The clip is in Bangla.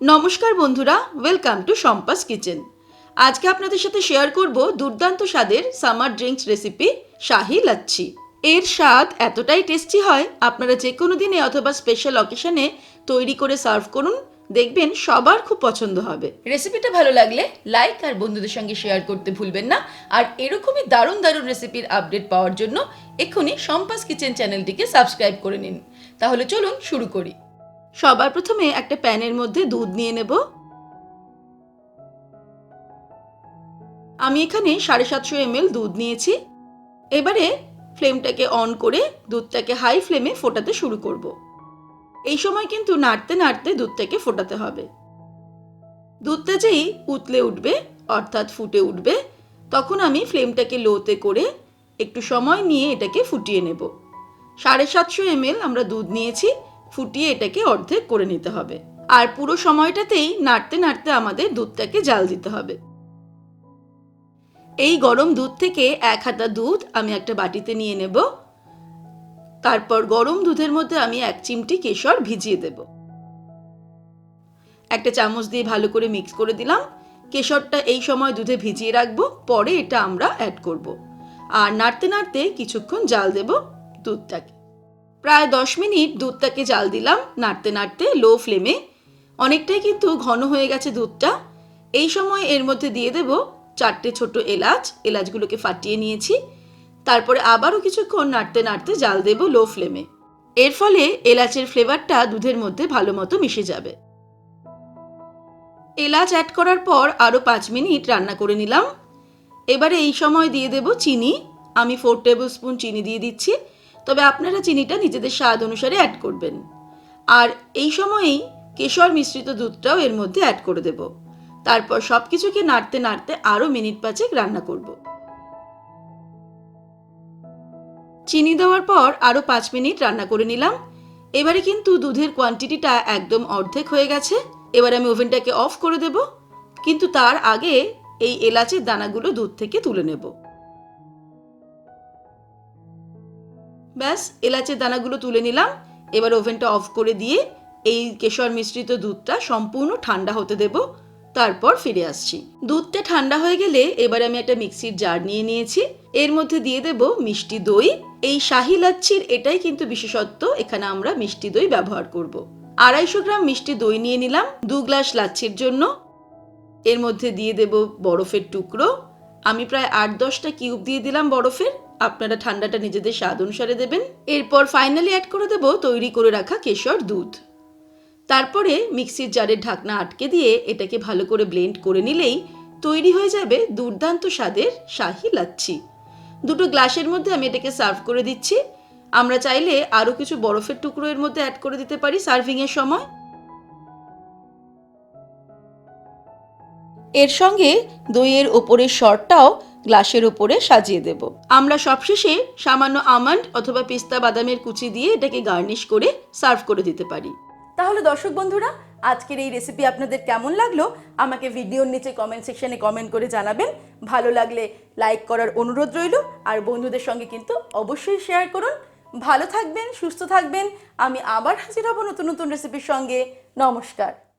নমস্কার বন্ধুরা ওয়েলকাম টু সম্পাস কিচেন আজকে আপনাদের সাথে শেয়ার করব দুর্দান্ত স্বাদের summer drinks recipe shahi lassi. এর স্বাদ এতটাই টেস্টি হয়, আপনারা যে কোনো দিনে অথবা স্পেশাল অকেশনে তৈরি করে সার্ভ করুন, দেখবেন সবার খুব পছন্দ হবে। রেসিপিটা ভালো লাগলে লাইক আর বন্ধুদের সঙ্গে শেয়ার করতে ভুলবেন না, আর এরকমই দারুণ দারুণ রেসিপির আপডেট পাওয়ার জন্য এক্ষুনি সম্পাস কিচেন চ্যানেলটিকে সাবস্ক্রাইব করে নিন। তাহলে চলুন শুরু করি। সবার প্রথমে একটা প্যানের মধ্যে দুধ নিয়ে নেব। আমি এখানে সাড়ে সাতশো এমএল দুধ নিয়েছি। এবারে ফ্লেমটাকে অন করে দুধটাকে হাই ফ্লেমে ফোটাতে শুরু করব। এই সময় কিন্তু নাড়তে নাড়তে দুধটাকে ফোটাতে হবে। দুধটা যেই উতলে উঠবে, অর্থাৎ ফুটে উঠবে, তখন আমি ফ্লেমটাকে লোতে করে একটু সময় নিয়ে এটাকে ফুটিয়ে নেব। সাড়ে সাতশো এমএল আমরা দুধ নিয়েছি। ফুটিয়ে এটাকে অর্ধেক করে নিতে হবে। আর পুরো সময়টাতেই নাড়তে নাড়তে আমাদের দুধটাকে জাল দিতে হবে। এই গরম দুধ থেকে এক হাতা দুধ আমি একটা বাটিতে নিয়ে নেব। তারপর গরম দুধের মধ্যে আমি এক চিমটি কেশর ভিজিয়ে দেব। একটা চামচ দিয়ে ভালো করে মিক্স করে দিলাম। কেশরটা এই সময় দুধে ভিজিয়ে রাখব, পরে এটা আমরা অ্যাড করব। আর নাড়তে নাড়তে কিছুক্ষণ জাল দেব দুধটাকে। প্রায় দশ মিনিট দুধটাকে জাল দিলাম, নাড়তে নাড়তে লো ফ্লেমে অনেকটাই কিন্তু ঘন হয়ে গেছে দুধটা। এই সময় এর মধ্যে দিয়ে দেব চারটে ছোট এলাচ। এলাচগুলোকে ফাটিয়ে নিয়েছি। তারপরে আবারও কিছুক্ষণ নাড়তে নাড়তে জাল দেব লো ফ্লেমে এর ফলে এলাচের ফ্লেভারটা দুধের মধ্যে ভালো মতো মিশে যাবে। এলাচ অ্যাড করার পর আরও পাঁচ মিনিট রান্না করে নিলাম। এবারে এই সময় দিয়ে দেব চিনি। আমি ফোর টেবিল স্পুন চিনি দিয়ে দিচ্ছি। তবে আপনারা চিনিটা নিজেদের স্বাদ অনুসারে অ্যাড করবেন। আর এই সময়েই কেশর মিশ্রিত দুধটাও এর মধ্যে অ্যাড করে দেব। তারপর সব কিছুকে নাড়তে নাড়তে আরও মিনিট পাঁচেক রান্না করব। চিনি দেওয়ার পর আরও পাঁচ মিনিট রান্না করে নিলাম। এবারে কিন্তু দুধের কোয়ান্টিটিটা একদম অর্ধেক হয়ে গেছে। এবার আমি ওভেনটাকে অফ করে দেব। কিন্তু তার আগে এই এলাচের দানাগুলো দুধ থেকে তুলে নেব। ব্যাস, এলাচের দানাগুলো তুলে নিলাম। এবার ওভেনটা অফ করে দিয়ে এই কেশর মিশ্রিত দুধটা সম্পূর্ণ ঠান্ডা হতে দেব। তারপর ফিরে আসছি। দুধটা ঠান্ডা হয়ে গেলে এবার আমি একটা মিক্সির জার নিয়ে নিয়েছি। এর মধ্যে দিয়ে দেব মিষ্টি দই। এই শাহি লাচ্ছির এটাই কিন্তু বিশেষত্ব, এখানে আমরা মিষ্টি দই ব্যবহার করব। আড়াইশো গ্রাম মিষ্টি দই নিয়ে নিলাম দু গ্লাস লাচ্ছির জন্য। এর মধ্যে দিয়ে দেব বরফের টুকরো। আমি প্রায় আট দশটা কিউব দিয়ে দিলাম বরফের। আপনারা ঠান্ডাটা নিজেদের স্বাদ অনুসারে দেবেন। এরপর ফাইনালি অ্যাড করে দেব তৈরি করে রাখা কেশর দুধ। তারপরে মিক্সির জারের ঢাকনা আটকে দিয়ে এটাকে ভালো করে ব্লেন্ড করে নিলেই তৈরি হয়ে যাবে দুর্দান্ত স্বাদের শাহি লাচ্ছি। দুটো গ্লাসের মধ্যে আমি এটাকে সার্ভ করে দিচ্ছি। আমরা চাইলে আরও কিছু বরফের টুকরো এর মধ্যে অ্যাড করে দিতে পারি সার্ভিংয়ের সময়। এর সঙ্গে দইয়ের ওপরের শরটাও গ্লাসের ওপরে সাজিয়ে দেব। আমরা সবশেষে সামান্য আমন্ড অথবা পিস্তা বাদামের কুচি দিয়ে এটাকে গার্নিশ করে সার্ভ করে দিতে পারি। তাহলে দর্শক বন্ধুরা আজকের এই রেসিপি আপনাদের কেমন লাগল? আমাকে ভিডিওর নিচে কমেন্ট সেকশনে কমেন্ট করে জানাবেন। ভালো লাগলে লাইক করার অনুরোধ রইল। আর বন্ধুদের সঙ্গে কিন্তু অবশ্যই শেয়ার করুন। ভালো থাকবেন সুস্থ থাকবেন। আমি আবার হাজির হব নতুন নতুন রেসিপির সঙ্গে। নমস্কার।